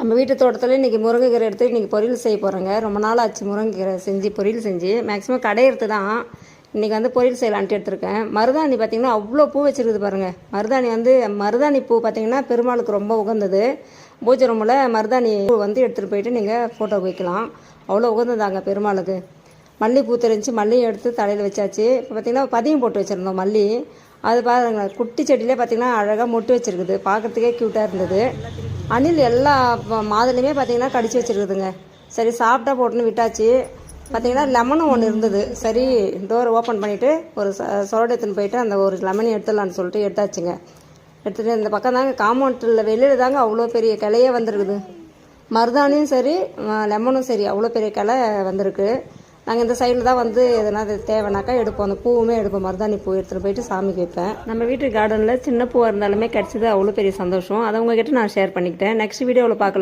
நம்ம வீட்டு தோட்டத்தில் இன்றைக்கி முருங்கைக்கீரை எடுத்து இன்றைக்கி பொரியல் செய்ய போகிறோங்க ரொம்ப நாள் ஆச்சு முருங்கைக்கீரை செஞ்சு பொரியல் செஞ்சு. மேக்ஸிமம் கடையிறது தான் இன்றைக்கி வந்து பொரியல் செய்யலான்ட்டு எடுத்திருக்கேன். மருதாணி பார்த்திங்கன்னா அவ்வளோ பூ வச்சுருக்குது பாருங்கள் மருதாணி வந்து மருதாணி பூ பார்த்திங்கன்னா பெருமாளுக்கு ரொம்ப உகந்தது. பூஜை ரூமில் மருதாணி பூ வந்து எடுத்துகிட்டு போயிட்டு நீங்கள் ஃபோட்டோ வைக்கலாம். அவ்வளோ உகந்ததாங்க பெருமாளுக்கு. மல்லிகைப்பூ தெரிஞ்சு மல்லியை எடுத்து தலையில் வச்சாச்சு. இப்போ பார்த்திங்கன்னா பதியம் போட்டு வச்சுருந்தோம் மல்லி. அது பாருங்கள் குட்டி செடியிலே பார்த்திங்கன்னா அழகாக மொட்டு வச்சுருக்குது. பார்க்குறதுக்கே க்யூட்டாக இருந்தது. அணில் எல்லா மாதுளையுமே பார்த்திங்கன்னா கடிச்சு வச்சுருக்குதுங்க. சரி சாப்பிட்டா போட்டுன்னு விட்டாச்சு. பார்த்தீங்கன்னா லெமனும் ஒன்று இருந்தது. சரி டோர் ஓப்பன் பண்ணிவிட்டு ஒரு சொரடு எடுத்துன்னு போயிட்டு அந்த ஒரு லெமனை எடுத்துடலான்னு சொல்லிட்டு எடுத்தாச்சுங்க. எடுத்துகிட்டு இந்த பக்கம் தாங்க காம்பவுண்டில் வெளியில் தாங்க அவ்வளோ பெரிய கிளையே வந்திருக்குது. மருதாணியும் சரி லெமனும் சரி அவ்வளோ பெரிய கிளை வந்திருக்கு. நாங்கள் இந்த சைடில் தான் வந்து எதனா தேவைனாக்கா எடுப்போம். அந்த பூவுமே எடுப்போம். மருதாணி பூ எடுத்துகிட்டு போயிட்டு சாமிக்கு வைப்பேன் நம்ம வீட்டு கார்டனில் சின்ன பூவாக இருந்தாலுமே கிடச்சிது அவ்வளோ பெரிய சந்தோஷம். அதை உங்ககிட்ட நான் ஷேர் பண்ணிக்கிட்டேன். நெக்ஸ்ட் வீடியோவில் பார்க்கலாம்.